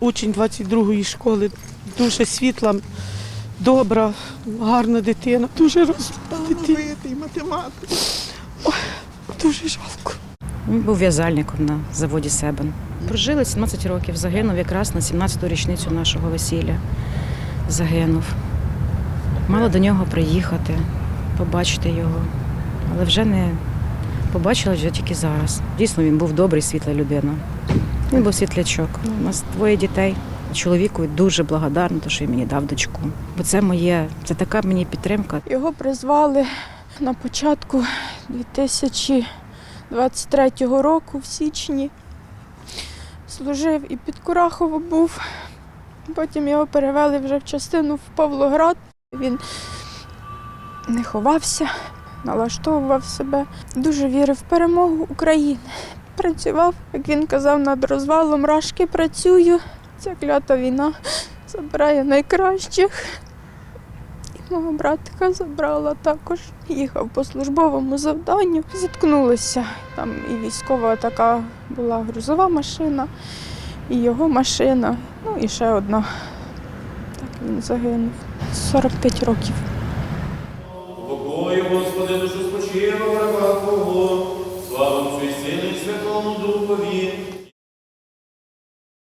Учень 22-ї школи, дуже світла, добра, гарна дитина, дуже розумна математик. Дуже жалко. Він був в'язальником на заводі Себен. Прожили 17 років, загинув якраз на 17-ту річницю нашого весілля. Загинув. Мало до нього приїхати, побачити його, але вже не побачила вже тільки зараз. Дійсно, він був добрий, світла людина. Він був світлячок. У нас двоє дітей. Чоловіку дуже благодарна, тому що він мені дав дочку. Бо це моє, це така мені підтримка. Його призвали на початку 2023 року, в січні. Служив і під Курахово був. Потім його перевели вже в частину в Павлоград. Він не ховався, налаштовував себе, дуже вірив в перемогу України. Працював, як він казав, над розвалом рашки працюю. Ця клята війна забирає найкращих. Мого братика забрала також. Їхав по службовому завданню. Зіткнулися. Там і військова така була грузова машина, і його машина. Ну і ще одна. Так він загинув. 45 років. голові